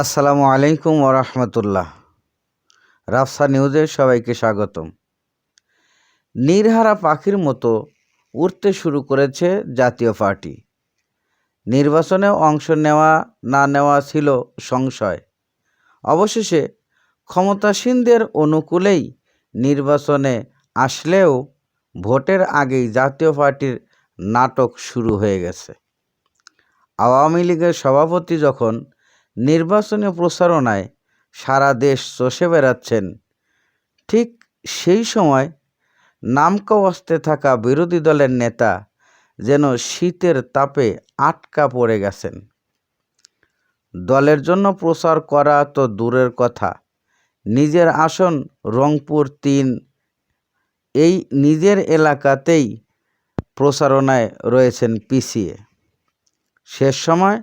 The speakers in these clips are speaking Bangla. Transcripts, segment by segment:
আসসালামু আলাইকুম ওরহমতুল্লাহ রাফসা নিউজে সবাইকে স্বাগতম। নির্হারা পাখির মতো উঠতে শুরু করেছে জাতীয় পার্টি। নির্বাচনে অংশ নেওয়া, না নেওয়া ছিল সংশয়। অবশেষে ক্ষমতাসীনদের অনুকূলেই নির্বাচনে আসলেও ভোটের আগেই জাতীয় পার্টির নাটক শুরু হয়ে গেছে। আওয়ামী লীগের সভাপতি যখন নির্বাচনী প্রচারণায় সারা দেশ চষে বেড়াচ্ছেন। ঠিক সেই সময় নামকা অস্তে থাকা বিরোধী দলের নেতা যেন শীতের তাপে আটকা পড়ে গেছেন। দলের জন্য প্রচার করা তো দূরের কথা। নিজের আসন রংপুর তিন, এই নিজের এলাকাতেই প্রচারণায় রয়েছেন পিছিয়ে শেষ সময়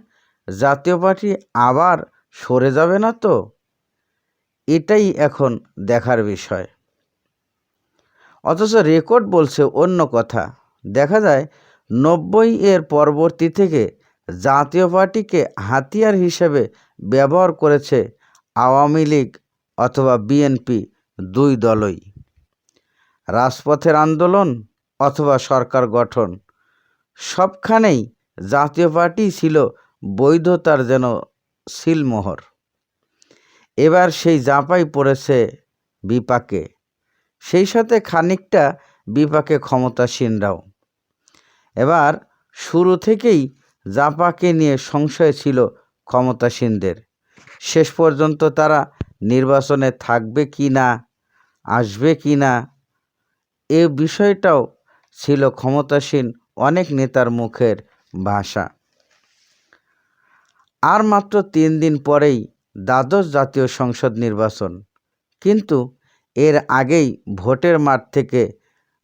জাতীয় পার্টি আবার সরে যাবে না তো? এটাই এখন দেখার বিষয়। অথচ রেকর্ড বলছে অন্য কথা। দেখা যায়, নব্বই এর পরবর্তী থেকে জাতীয় পার্টিকে হাতিয়ার হিসেবে ব্যবহার করেছে আওয়ামী লীগ অথবা বিএনপি দুই দলই। রাজপথের আন্দোলন অথবা সরকার গঠন। সবখানেই জাতীয় পার্টি ছিল বৈধতার যেন সিলমোহর। এবার সেই জাঁপাই পড়েছে বিপাকে। সেই সাথে খানিকটা বিপাকে ক্ষমতাসীনরাও এবার শুরু থেকেই জাপাকে নিয়ে সংশয় ছিল ক্ষমতাসীনদের। শেষ পর্যন্ত তারা নির্বাচনে থাকবে কি না, আসবে কি না, এ বিষয়টাও ছিল ক্ষমতাসীন অনেক নেতার মুখের ভাষা। আর মাত্র তিন দিন পরেই দ্বাদশ জাতীয় সংসদ নির্বাচন। কিন্তু এর আগেই ভোটের মাঠ থেকে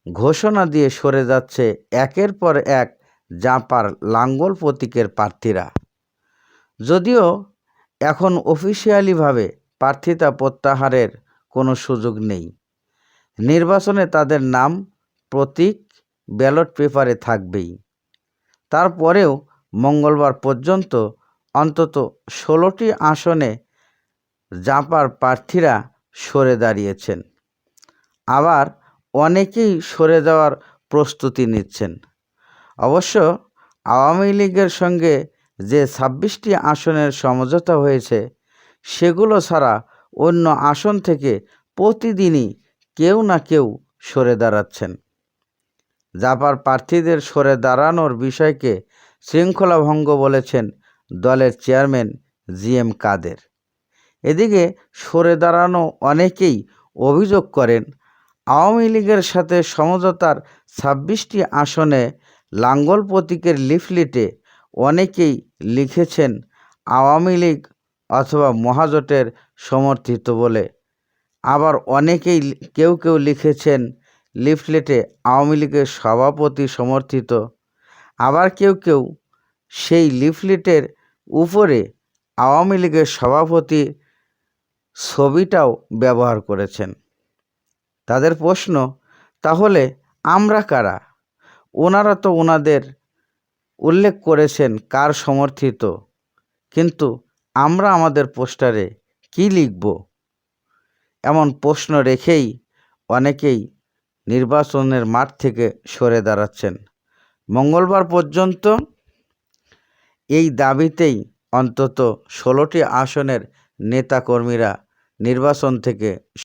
ঘোষণা দিয়ে সরে যাচ্ছে একের পর এক জাপার লাঙ্গল প্রতীকের প্রার্থীরা। যদিও এখন অফিসিয়ালিভাবে প্রার্থিতা প্রত্যাহারের কোনো সুযোগ নেই। নির্বাচনে তাদের নাম, প্রতীক, ব্যালট পেপারে থাকবেই। তারপরেও মঙ্গলবার পর্যন্ত অন্তত ষোলোটি আসনে জাপার প্রার্থীরা সরে দাঁড়িয়েছেন। আবার অনেকেই সরে যাওয়ার প্রস্তুতি নিচ্ছেন। অবশ্য আওয়ামী লীগের সঙ্গে যে ছাব্বিশটি আসনের সমঝোতা হয়েছে, সেগুলো ছাড়া অন্য আসন থেকে প্রতিদিনই কেউ না কেউ সরে দাঁড়াচ্ছেন। জাপার প্রার্থীদের সরে দাঁড়ানোর বিষয়কে শৃঙ্খলা ভঙ্গ বলেছেন দলের চেয়ারম্যান জি এম কাদের। এদিকে সরে দাঁড়ানো অনেকেই অভিযোগ করেন, আওয়ামী লীগের সাথে সমঝোতার ছাব্বিশটি আসনে লাঙ্গল প্রতীকের লিফলেটে অনেকেই লিখেছেন, আওয়ামী লীগ অথবা মহাজোটের সমর্থিত বলে। আবার অনেকেই কেউ কেউ লিখেছেন, লিফলেটে আওয়ামী লীগের সভাপতি সমর্থিত। আবার কেউ কেউ সেই লিফলেটের উপরে আওয়ামী লীগের সভাপতি ছবিটাও ব্যবহার করেছেন। তাদের প্রশ্ন, তাহলে আমরা কারা? ওনারা তো ওনাদের উল্লেখ করেছেন কার সমর্থিত, কিন্তু আমরা আমাদের পোস্টারে কি লিখব? এমন প্রশ্ন রেখেই অনেকেই নির্বাচনের মাঠ থেকে সরে দাঁড়াচ্ছেন। মঙ্গলবার পর্যন্ত এই দাবিতেই অন্তত ষোলোটি আসনের নেতাকর্মীরা নির্বাচন থেকে